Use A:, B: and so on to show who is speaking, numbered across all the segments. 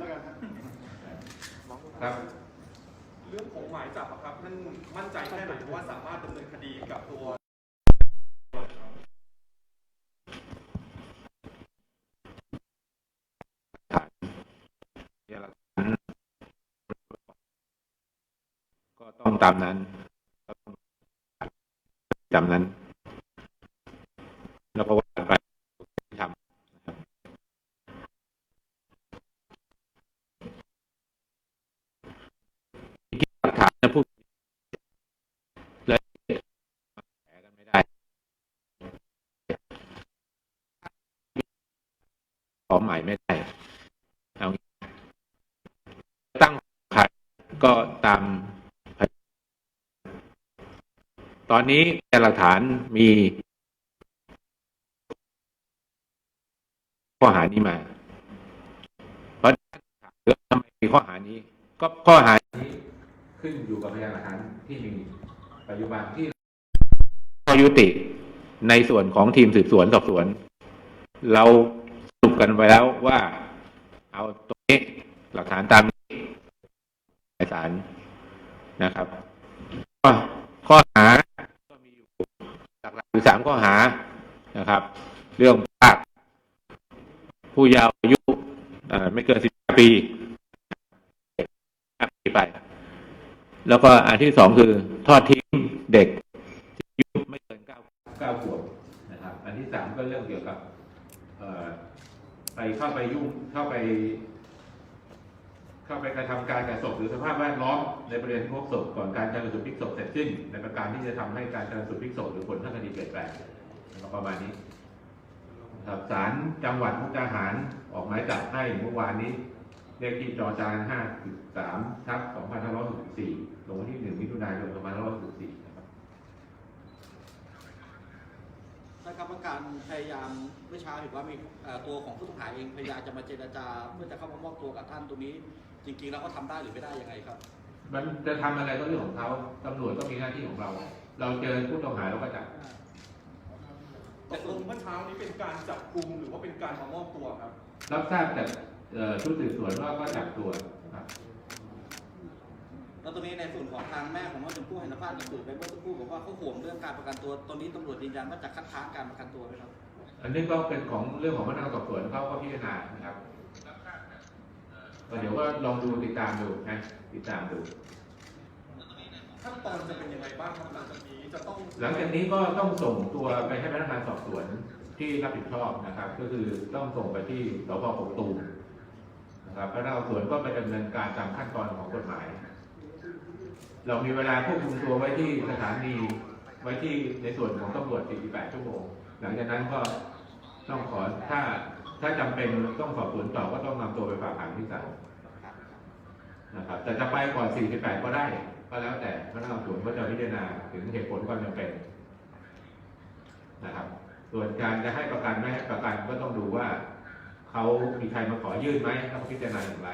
A: นั้นแล้วกันฮะ
B: ครับ
C: เรื่องของหมายจับอะครับท่านมั่นใจแค่ไหนว่าสามารถดำเนินคดีกับตัว
B: พยานหลักฐานก็ต้องตามนั้นก็ต้องตามนั้น แล้วก็ว่ากันไปที่ทำนะครับที่หลัก ฐานจะพูดเลยแผลกันไม่ได้ขอหมายไม่ได้เอาตั้งใครก็ตาม ตอนนี้พยานหลักฐานมีข้อหานี้มา เพราะถามว่าทำไมมีข้อหานี้ ก็ข้อหานี้ขึ้นอยู่กับพยานหลักฐานที่มีปั จจุบันที่ข้อยุติในส่วนของทีมสืบสวนสอบสวน เราสรุปกันไปแล้วว่า เอาตรงนี้หลักฐานตามนี้ในศาลนะครับก็ข้อหาก็มีอยู่หลักๆอยู่สามข้อหานะครับ เรื่องภาคผู้เยาว์อายุไม่เกินสิบปีปีไป แล้วก็อันที่สองคือทอดทิ้ง เด็กที่อายุไม่เกินเก้าเก้าขวบนะครับ อันที่สามก็เรื่องเกี่ยวกับไปเข้าไปยุ่งเข้าไป เข้าไปกระทำการแก่ศพหรือสภาพแวดล้อมในประเด็นพบศพก่อนการชันสูตรพลิกศพเสร็จสิ้นในประการที่จะทำให้การชันสูตรพลิกศพหรือผลทางคดีเปลี่ยนแปลงประมาณนี้ครับศาลจังหวัดมุกดาหารออกหมายจับให้เมื่อวานนี้เลขที่จอจาน5.3ทับ2564ลงวันที่ 1 มิถุนายน2564 นะครับ
D: ท่านครับว่าการพยายามเมื่อเช้าเห็นว่ามีเอ่อตัวของผู้ต้องหาเองพยายามจะมาเจรจาเพื่อจะเข้ามามอบตัวกับท่านตรงนี้ จริงๆแล้วเขาทำได้หรือไม่ได้ยังไงครับ
B: มันจะทำอะไรก็เรื่องของเขาตำรวจก็มีหน้าที่ของเรา เราเจอผู้ต้องหาเราก็จับ
C: ตกลงเมื่อเช้านี้เป็นการจับกลุ่มหรือว่าเป็นการมามอบตัวครับ
B: รับทราบจากเอ่อชุดสืบสวนว่าก็จับตัวครับ
D: แล้วตรงนี้ในส่วนของทางแม่ของน้องชมพู่ให้สัมภาษณ์กับสื่อไปเมื่อสักครู่บอกว่าเขาห่วงเรื่องการประกันตัว ตอนนี้ตำรวจยืนยันว่าจะคัดค้านการประกันตัวไหมครับ
B: อันนี้ก็เป็นของเรื่องของพนักงานสอบสวนเขาก็พิจารณานะครับก็เดี๋ยวก็ลองดูติดตามดูนะติดตามดู
C: ขั้นตอนจะเป็นยังไงบ้างครับหลังจากนี้จะต้อง
B: หลังจากนี้ก็ต้องส่งตัวไปให้พนักงานสอบสวนที่รับผิดชอบนะครับ ก็คือต้องส่งไปที่สพกกตูมนะครับพนักงานสอบสวนก็ไปดำเนินการตามขั้นตอนของกฎหมาย เรามีเวลาควบคุมตัวไว้ที่สถานีไว้ที่ในส่วนของตำรวจ 48 ชั่วโมง หลังจากนั้นก็ต้องขอถ้าถ้าจำเป็นต้องสอบสวนต่อก็ต้องนำตัวไปฝากขังที่ศาลนะครับแต่จะไปก่อน 48 ก็ได้ ก็แล้วแต่พนักงานสอบสวนก็จะพิจารณาถึงเหตุผลความจำเป็นนะครับ ส่วนการจะให้ประกันไม่ให้ประกันก็ต้องดูว่าเขามีใครมาขอยื่นไหมแล้วเขาพิจารณาอย่างไร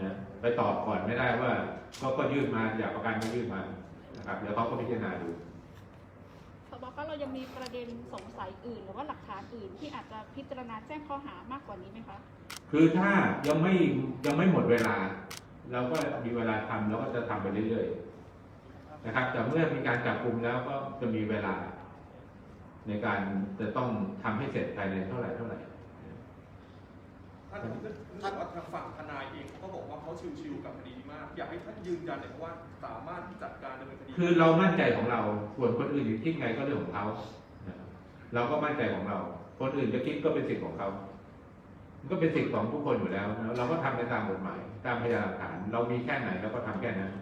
B: นะ ไปตอบก่อนไม่ได้ว่า ก็ก็ยื่นมาอยากประกันก็ยื่นมานะครับเดี๋ยวเขาก็พิจารณาดู
E: สบก็เรายังมีประเด็นสงสัยอื่น หรือว่าหลักฐานอื่นที่อาจจะพิจารณาแจ้งข้อหามากกว่านี้ไหมคะ
B: คือถ้ายังไม่ยังไม่หมดเวลาเราก็มีเวลาทำเราก็จะทำไปเรื่อยๆนะครับ แต่เมื่อมีการจับกลุ่มแล้วก็จะมีเวลา ในการจะต้องทำให้เสร็จภายในเท่าไหร่เท่าไหร่
C: ท่านท่านว่าทางฝั่งทนายเองเขาก็บอกว่าเขาชิวๆกับคดีนี้มาก อยากให้ท่านยืนยันหน่อยว่าสามารถจัดการดำเนินคดี
B: คือเรามั่นใจของเรา ส่วนคนอื่นคิดไงก็เรื่องของเขาเราก็มั่นใจของเรา คนอื่นจะคิดก็เป็นสิทธิ์ของเขา มันก็เป็นสิทธิ์ของทุกคนอยู่แล้ว เราก็ทำไปตามกฎหมาย ตามพยานหลักฐาน เรามีแค่ไหนเราก็ทำแค่นั้น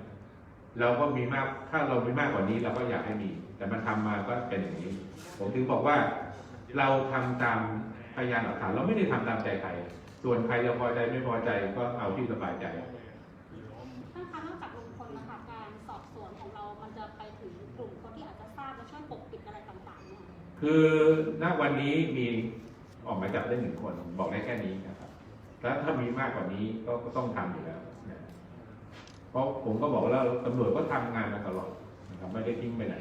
B: เราก็มีมาก ถ้าเรามีมากกว่านี้เราก็อยากให้มี แต่มันทำมาก็เป็นอย่างนี้ ผมถึงบอกว่าเราทำตามพยานหลักฐานเราไม่ได้ทำตามใจใคร ส่วนใครจะพอใจไม่พอใจก็เอาที่สบายใจ
F: ท่านคะนอกจากลุงพลนะคะการสอบสวนของเรา มันจะไปถึงกลุ่มคนที่อาจจะทราบและช่วยปกปิดอะไรต่างๆเนี่ย
B: คือณวันนี้มีออกหมายจับได้หนึ่งคนบอกได้แค่นี้นะครับแล้วถ้ามีมากกว่านี้ก็ก็ต้องทำอยู่แล้วนะเพราะผมก็บอกแล้วตำรวจก็ทำงานมาตลอดนะครับไม่ได้ทิ้งไปไหน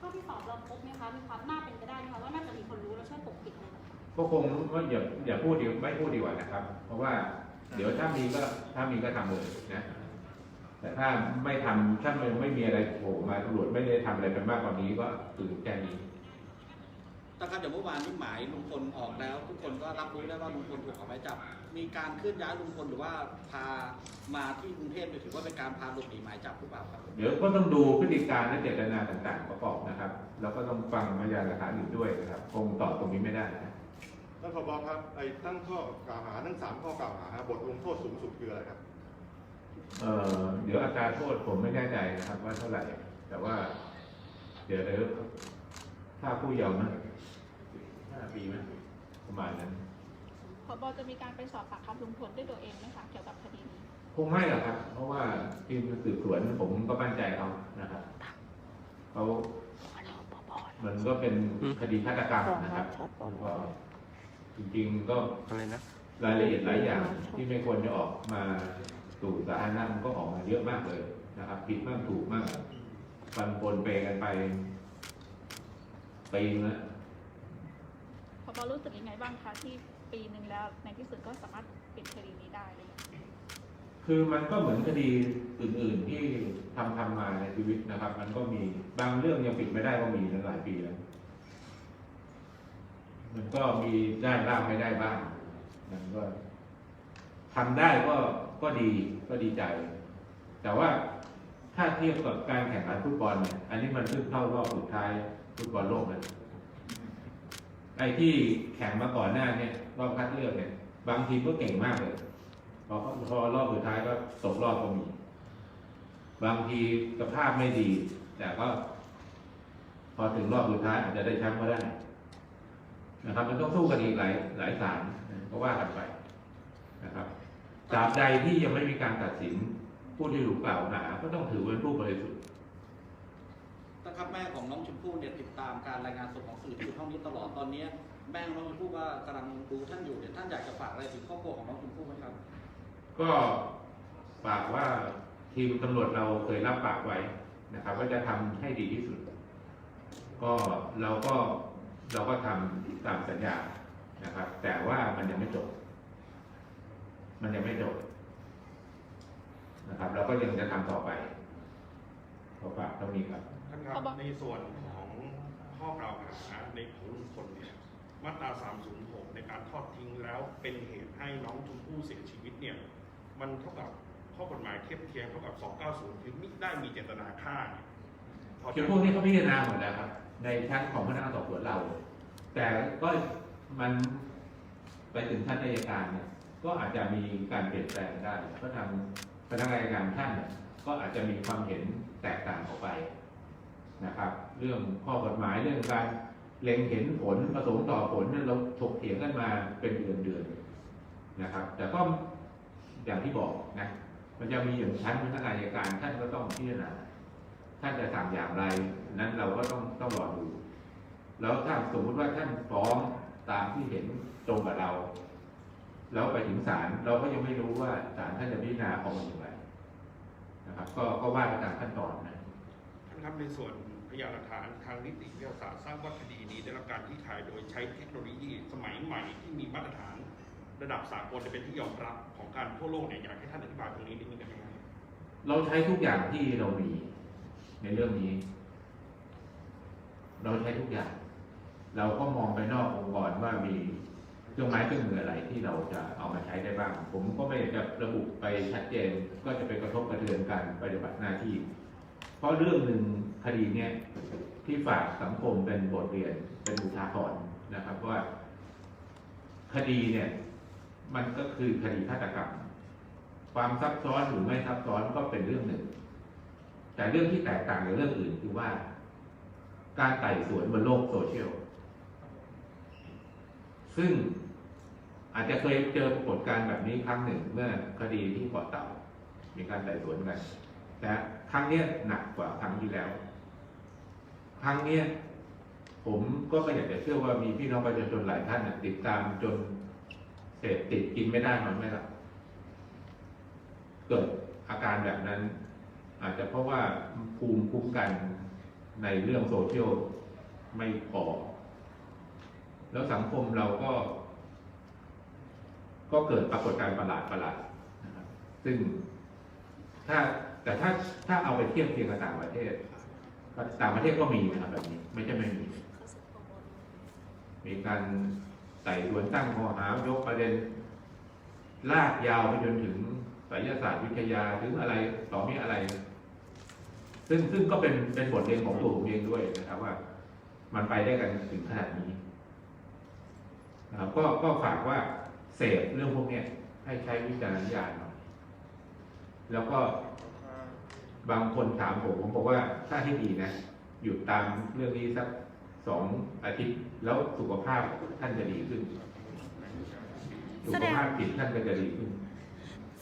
F: ข้อที่สอบเราพบไหมคะมีความน่าเป็นไปได้ไหมคะว่าน่าจะมีคนรู้และช่วยปกปิดอะไร
B: ก็คงว่าอย่าอย่าพูดดีไม่พูดดีกว่านะครับ เพราะว่าเดี๋ยวถ้ามีก็ถ้ามีก็ทำเลยนะ แต่ถ้าไม่ทำถ้ามันไม่มีอะไรโผล่มาตำรวจไม่ได้ทำอะไรไปมากกว่านี้ก็คือแค่นี้
D: ท่านครับอย่างเมื่อวานนี้หมายลุงพลออกแล้ว ทุกคนก็รับรู้ได้ว่าลุงพลถูกออกหมายจับ มีการเคลื่อนย้ายลุงพลหรือว่าพามาที่กรุงเทพเนี่ยถือว่าเป็นการพาหลบหนีหมายจับหรือเปล่าครับ
B: เดี๋ยวก็ต้องดูพฤติการและเจตนาต่างๆ ประกอบนะครับ แล้วก็ต้องฟังพยานหลักฐานอื่นด้วยนะครับ คงตอบตรงนี้ไม่ได้นะ
A: ท่านผบครับไอ้ตั้งข้อกล่าวหาทั้งสามข้อกล่าวหาบทลงโทษสูงสุดคืออะไรครับ
B: เอ่อเดี๋ยวอัตราโทษผมไม่แน่ใจนะครับว่าเท่าไหร่ แต่ว่า เดี๋ยวเดี๋ยวถ้าผู้เยาว์นะห้าปีไหมประมาณนั้น
E: พบจะมีการไปสอบปากคำลุงพลด้วยตัวเองไหมคะเกี่ยวกับคดีนี้
B: คงไม่หรอกครับ เพราะว่าทีมสืบสวนผมก็มั่นใจเขานะครับเขามันก็เป็นคดีฆาตกรรมนะครับก็ จริงๆก็
G: อะไรนะ
B: รายละเอียดหลายอย่างที่ไม่ควรจะออกมาสู่สาธารณะมันก็ออกมาเยอะมากเลยนะครับผิดบ้างถูกบ้างฟันปนเปกันไปปีนึงแล้ว
E: พบรู้สึกยังไงบ้างคะที่ปีหนึ่งแล้ว ในที่สุดก็สามารถปิดคดีนี้ได้เลย
B: คือมันก็เหมือนคดีอื่น ๆที่ทำทำมาในชีวิตนะครับ มันก็มีบางเรื่องยังปิดไม่ได้ก็มีตั้งหลายปีแล้ว มันก็มีได้บ้างไม่ได้บ้างมันก็ทำได้ก็ก็ดีก็ดีใจ แต่ว่าถ้าเทียบกับการแข่งขันฟุตบอลเนี่ยอันนี้มันเพิ่งเข้ารอบสุดท้ายฟุตบอลโลกเลยไอ้ที่แข่งมาก่อนหน้าเนี่ยรอบคัดเลือกเนี่ย บางทีมก็เก่งมากเลยพอพอรอบสุดท้ายก็ตกรอบก็มี บางทีสภาพไม่ดี แต่ก็ พอถึงรอบสุดท้ายอาจจะได้แชมป์ก็ได้ นะครับ มันต้องสู้กันอีกหลายหลายศาลนะก็ว่ากันไปนะครับตราบใดที่ยังไม่มีการตัดสินผู้ที่ถูกกล่าวหาก็ต้องถือเป็นผู้บริสุทธิ์
D: ท่านครับแม่ของน้องชมพู่เนี่ยติดตามการรายงานสดของสื่อที่อยู่ห้องนี้ตลอดตอนเนี้ยแม่ของน้องชมพู่ว่ากำลังดูท่านอยู่เนี่ยท่านอยากจะฝากอะไรถึงครอบครัวของน้องชมพู่ไหมครับ
B: ก็ฝากว่าทีมตำรวจเราเคยรับปากไว้นะครับว่าจะทำให้ดีที่สุด ก็เราก็ เราก็ทำตามสัญญานะครับ แต่ว่ามันยังไม่จบ มันยังไม่จบนะครับ เราก็ยังจะทำต่อไปขอฝากเท่านี้ครับ
H: ท่านครับในส่วนของข้อกล่าวหาในของลุงพลเนี่ยมาตรา 306 ในการทอดทิ้งแล้วเป็นเหตุให้น้องชมพู่เสียชีวิตเนี่ย มันเท่ากับข้อกฎหมายเทียบเคียงเท่ากับ 290 คือมิได้มีเจตนาฆ่าเนี่ยพอ
B: คือ
H: จะ
B: พวกนี้เขาพิจารณาหมดแล้วครับ ในชั้นของพนักงานสอบสวนเรา แต่ก็มันไปถึงชั้นอัยการเนี่ยก็อาจจะมีการเปลี่ยนแปลงได้ก็ทางพนักงานอัยการท่านเนี่ยก็อาจจะมีความเห็นแตกต่างออกไปนะครับ เรื่องข้อกฎหมายเรื่องการเล็งเห็นผลประสงค์ต่อผลเนี่ยเราถกเถียงกันมาเป็นเดือนเดือนนะครับ แต่ก็อย่างที่บอกนะมันจะมีอย่างชั้นพนักงานอัยการท่านก็ต้องพิจารณาท่านจะสั่งอย่างไร นั้นเราก็ต้องต้องรอดู แล้วถ้าสมมติว่าท่านฟ้องตามที่เห็นตรงกับเรา แล้วไปถึงศาลเราก็ยังไม่รู้ว่าศาลท่านจะพิจารณาออกมาอย่างไรนะครับ ก็ก็ว่าไปตามขั้นตอนนะ
H: ท่านครับในส่วนพยานหลักฐานทางนิติวิทยาศาสตร์ทราบว่าคดีนี้ได้รับการที่ขายโดยใช้เทคโนโลยีสมัยใหม่ที่มีมาตรฐานระดับสากลจะเป็นที่ยอมรับของการทั่วโลกเนี่ยอยากให้ท่านอธิบายตรงนี้นิดนึงได้ไหมครับ
B: เราใช้ทุกอย่างที่เรามีในเรื่องนี้ เราใช้ทุกอย่าง เราก็มองไปนอกองค์กรว่ามีเครื่องไม้เครื่องมืออะไรที่เราจะเอามาใช้ได้บ้าง ผมก็ไม่จะระบุไปชัดเจนก็จะไปกระทบกระเทือนการปฏิบัติหน้าที่ เพราะเรื่องหนึ่งคดีเนี้ยที่ฝากสังคมเป็นบทเรียนเป็นอุทาหรณ์นะครับว่า คดีเนี่ย มันก็คือคดีฆาตกรรม ความซับซ้อนหรือไม่ซับซ้อนก็เป็นเรื่องหนึ่ง แต่เรื่องที่แตกต่างจากเรื่องอื่นคือว่า การไต่สวนบนโลกโซเชียล ซึ่งอาจจะเคยเจอปรากฏการณ์แบบนี้ครั้งหนึ่งเมื่อคดีที่เกาะเต่า มีการไต่สวนกันแต่ครั้งนี้หนักกว่าครั้งที่แล้ว ครั้งนี้ผมก็ไม่อยากจะเชื่อว่ามีพี่น้องประชาชนหลายท่านติดตามจนเสพติดกินไม่ได้นอนไม่หลับเกิดอาการแบบนั้น อาจจะเพราะว่าภูมิคุ้มกัน ในเรื่องโซเชียลไม่พอ แล้วสังคมเราก็ ก็เกิดปรากฏการณ์ประหลาดประหลาดซึ่งถ้าแต่ถ้าถ้าเอาไปเทียบเคียงกับต่างประเทศต่างประเทศก็มีนะครับแบบนี้ ไม่ใช่ไม่มี มีการไต่สวนตั้งข้อหายกประเด็น ลากยาวไปจนถึงไสยศาสตร์วิทยาถึงอะไรต่อมีอะไร ซึ่งซึ่งก็เป็นเป็นบทเรียนของตัวผมเองด้วยนะครับว่า มันไปได้กันถึงขนาดนี้นะครับก็ก็ฝากว่าเสพเรื่องพวกเนี้ยให้ใช้วิจารณญาณหน่อยแล้วก็บางคนถามผมผมบอกว่าถ้าให้ดีนะหยุดตามเรื่องนี้สักสองอาทิตย์แล้วสุขภาพท่านจะดีขึ้น สุขภาพจิตท่านก็จะดีขึ้น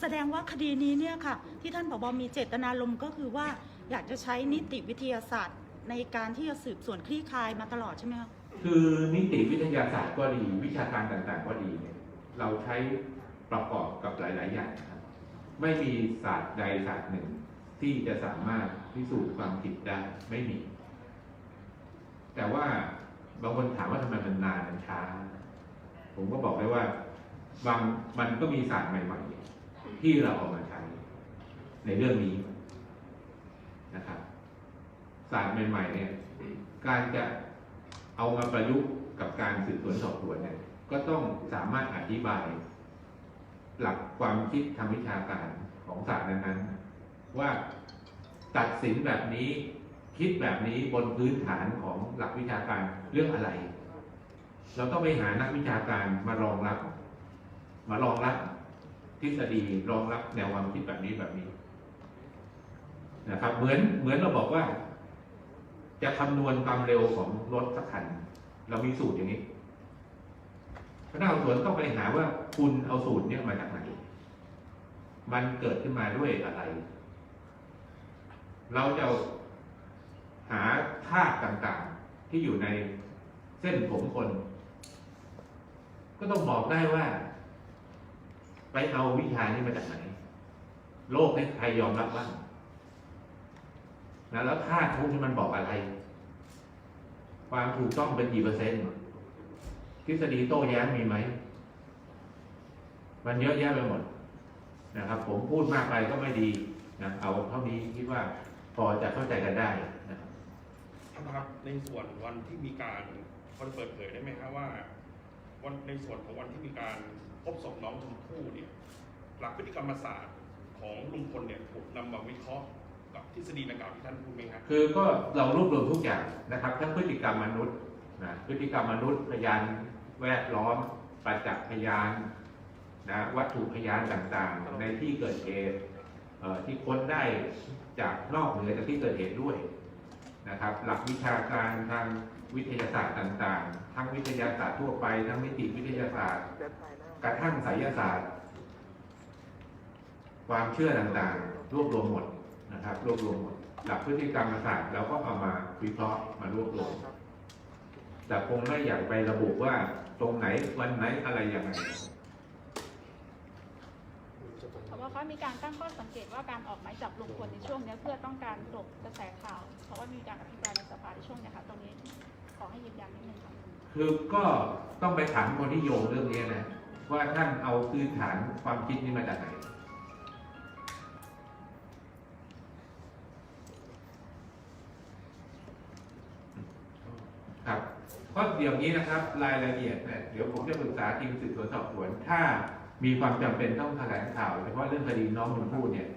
G: แสดงว่าคดีนี้เนี่ยค่ะ ที่ท่านผบมีเจตนารมณ์ก็คือว่า อยากจะใช้นิติวิทยาศาสตร์ ในการที่จะสืบสวนคลี่คลายมาตลอดใช่ไหมคะ
B: คือนิติวิทยาศาสตร์ก็ดี วิชาการต่างๆ ก็ดีเนี่ยเราใช้ประกอบกับหลาย ๆ อย่างครับไม่มีศาสตร์ใดศาสตร์หนึ่ง ที่จะสามารถพิสูจน์ความผิดได้ไม่มี แต่ว่าบางคนถามว่าทำไมมันนานมันช้า ผมก็บอกได้ว่าบางมันก็มีศาสตร์ใหม่ ๆ ที่เราเอามาใช้ในเรื่องนี้ นะครับศาสตร์ใหม่ๆเนี่ยการจะเอามาประยุกต์กับการสืบสวนสอบสวนเนี่ยก็ต้องสามารถอธิบาย หลักความคิดทางวิชาการของศาสตร์นั้นๆ ว่าตัดสินแบบนี้คิดแบบนี้บนพื้นฐานของหลักวิชาการเรื่องอะไร เราต้องไปหานักวิชาการมารองรับ มารองรับทฤษฎีรองรับแนวความคิดแบบนี้แบบนี้ นะครับ เหมือนเหมือนเราบอกว่า จะคำนวณความเร็วของรถสักคัน เรามีสูตรอย่างนี้พนักงานสอบสวนต้องไปหาว่าคุณเอาสูตรเนี้ยมาจากไหน มันเกิดขึ้นมาด้วยอะไร เราจะเอาหาธาตุต่างๆที่อยู่ในเส้นผมคน ก็ต้องบอกได้ว่า ไปเอาวิชานี้มาจากไหน โลกนี้ใครยอมรับบ้าง นะแล้วธาตุกนี้มันบอกอะไร ความถูกต้องเป็นกี่เปอร์เซ็นต์ทฤษฎีโต้แย้งมีไหม มันเยอะแยะไปหมดนะครับ ผมพูดมากไปก็ไม่ดีนะเอาเท่านี้คิดว่าพอจะเข้าใจกันได้นะครับ
H: ครับในส่วนวันที่มีการพอจะเปิดเผยได้ไหมครับว่า วันในส่วนของวันที่มีการพบศพน้องชมพู่เนี่ยหลักพฤติกรรมศาสตร์ของลุงพลเนี่ยถูกนำมาวิเคราะห์ กับทฤษฎีดังกล่าวที่ท่านพูดไหมครับ
B: คือก็เรารวบรวมทุกอย่างนะครับทั้งพฤติกรรมมนุษย์นะพฤติกรรมมนุษย์พยานแวดล้อมประจักษ์พยานนะวัตถุพยานต่างๆ ในที่เกิดเหตุเอ่อที่ค้นได้จากนอกเหนือจากที่เกิดเหตุด้วยนะครับ หลักวิชาการทางวิทยาศาสตร์ต่างๆ ทั้งวิทยาศาสตร์ทั่วไป ทั้งนิติวิทยาศาสตร์ กระทั่งไสยศาสตร์ ความเชื่อต่างๆ รวบรวมหมด นะครับรวบรวมหมดหลักพฤติกรรมศาสตร์เราก็เอามาวิเคราะห์มารวบรวมแต่คงไม่อยากไประบุว่าตรงไหนวันไหนอะไรยังไง
E: เพราะว่าเขามีการตั้งข้อสังเกตว่าการออกหมายจับลุงพลในช่วงเนี้ยเพื่อต้องการกลบกระแสข่าว เพราะว่ามีการอภิปรายในสภาในช่วงเนี้ยค่ะตรงนี้ขอให้ยืนยันนิดนึงค่ะ
B: คือก็ต้องไปถามคนที่โยงเรื่องนี้นะว่าท่านเอาพื้นฐานความคิดนี้มาจากไหน เดี๋ยวนี้นะครับ รายละเอียดเนี่ยเดี๋ยวผมจะปรึกษาทีมสืบสวนสอบสวน ถ้ามีความจำเป็นต้องแถลงข่าวเฉพาะเรื่องคดีน้องชมพู่เนี่ย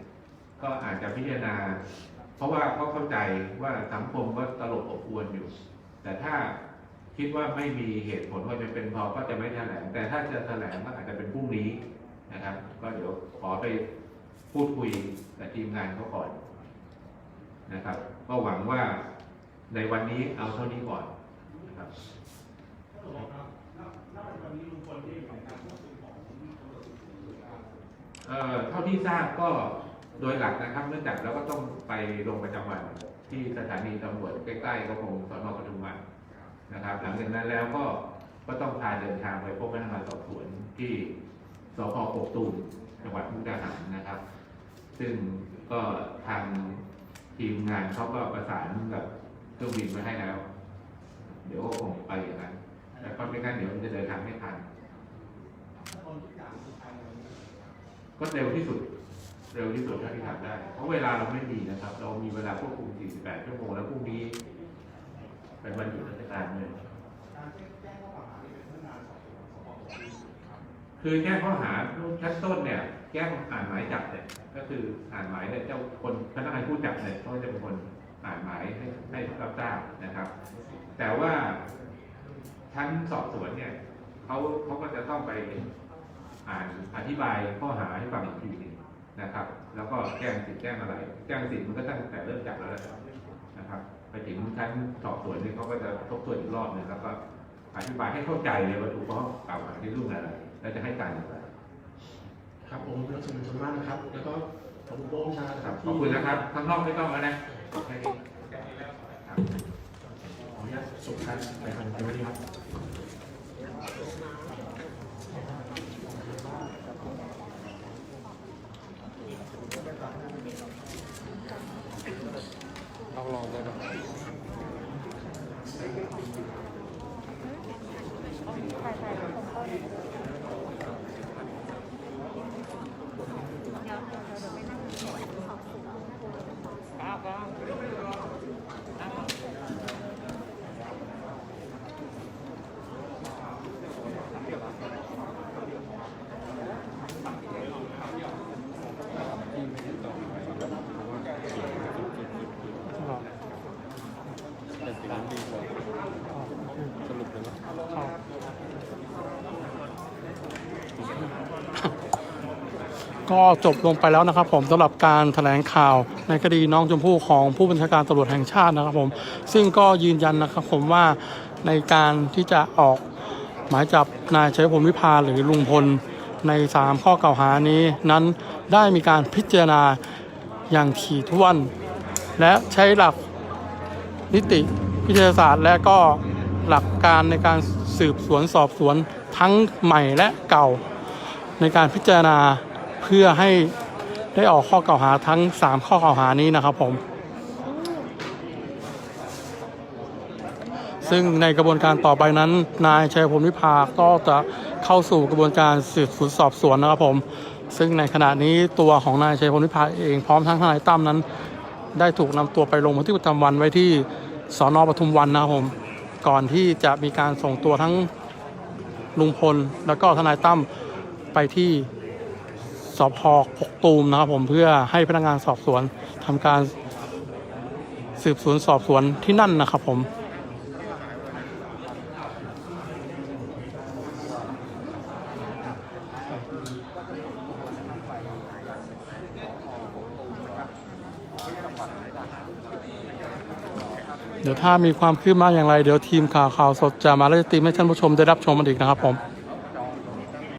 B: ก็อาจจะพิจารณา เพราะว่าก็เข้าใจว่าสังคมก็ตลบอบอวนอยู่ แต่ถ้าคิดว่าไม่มีเหตุผลว่าจะเป็นพอก็จะไม่แถลง แต่ถ้าจะแถลงก็อาจจะเป็นพรุ่งนี้นะครับ ก็เดี๋ยวขอไปพูดคุยกับทีมงานเขาก่อนนะครับ ก็หวังว่าในวันนี้เอาเท่านี้ก่อน ครับเอ่อเท่าที่ทราบก็โดยหลักนะครับ เนื่องจากเราก็ต้องไปลงประจำวันที่สถานีตำรวจใกล้ๆก็คงสนปทุมวันนะครับ หลังจากนั้นแล้วก็ก็ต้องพาเดินทางไปพบพนักงานสอบสวนที่สพกกตูมจังหวัดมุกดาหารนะครับ ซึ่งก็ทางทีมงานเขาก็ประสานกับเครื่องบินมาให้แล้ว เดี๋ยวก็คงไปอย่างนั้นแต่ก็ไม่งั้นเดี๋ยวมันจะเดินทางไม่ทันก็เร็วที่สุด เร็วที่สุดเท่าที่ทำได้ เพราะเวลาเราไม่มีนะครับ เรามีเวลาควบคุม 48 ชั่วโมงแล้วพรุ่งนี้เป็นวันหยุดราชการเลยคือแจ้งข้อหาชั้นต้นเนี่ยแจ้งอ่านหมายจับเนี่ยก็คืออ่านหมายเนี่ยเจ้าคนพนักงานผู้จับเนี่ยเขาจะเป็นคน อ่านหมายให้ให้รับทราบนะครับ แต่ว่าชั้นสอบสวนเนี่ยเขาเขาก็จะต้องไปอ่านอธิบายข้อหาให้ฟังอีกทีหนึงนะครับ แล้วก็แจ้งสิทธิ์แจ้งอะไร แจ้งสิทธิ์มันก็ตั้งแต่เริ่มจับแล้วแหละนะครับ ไปถึงชั้นสอบสวนนี่เขาก็จะทบทวนอีกรอบหนึงแล้วก็อธิบายให้เข้าใจเลยว่าถูกข้อกล่าวหาในเรื่องอะไรแล้วจะให้การอย่างไร
I: ครับผมรัชมนชนมากนะครับ แล้วก็ขอบคุณโป้งชานะ
B: ค
I: ค
B: รั
I: รั
B: บบขอบคุณนะครับข้างนอกไม่ต้องแล้วนะ แค่นี้ครับ
I: ขออนุญาตส่งท่านไปทางนี้ครับ
J: ก็จบลงไปแล้วนะครับ ผมสำหรับการแถลงข่าวในคดีน้องชมพู่ของผู้บัญชาการตำรวจแห่งชาตินะครับ ผมซึ่งก็ยืนยันนะครับ ผมว่าในการที่จะออกหมายจับนายชัยพลวิพาหรือลุงพลใน 3 ข้อกล่าวหานี้นั้นได้มีการพิจารณาอย่างถี่ถ้วน และใช้หลักนิติวิทยาศาสตร์ และก็หลักการในการสืบสวนสอบสวนทั้งใหม่และเก่า ในการพิจารณา เพื่อให้ได้ออกข้อกล่าวหาทั้ง 3 ข้อกล่าวหานี้นะครับผม ซึ่งในกระบวนการต่อไปนั้น นายชัยพลวิภาก็จะเข้าสู่กระบวนการสืบสวนสอบสวนนะครับผม ซึ่งในขณะนี้ตัวของนายชัยพลวิภาเองพร้อมทั้งทนายตั้มนั้น ได้ถูกนำตัวไปลงบันทึกประจำวันไว้ที่สอนอปทุมวันนะครับผม ก่อนที่จะมีการส่งตัวทั้งลุงพลแล้วก็ทนายตั้มไปที่ สพกกตูมนะครับผมเพื่อให้พนักงานสอบสวนทำการสืบสวนสอบสวนที่นั่นนะครับผมเดี๋ยวถ้ามีความคืบหน้าอย่างไร เดี๋ยวทีมข่าวข่าวสดจะมาไล่ตีมให้ท่านผู้ชมได้รับชมกันอีกนะครับผม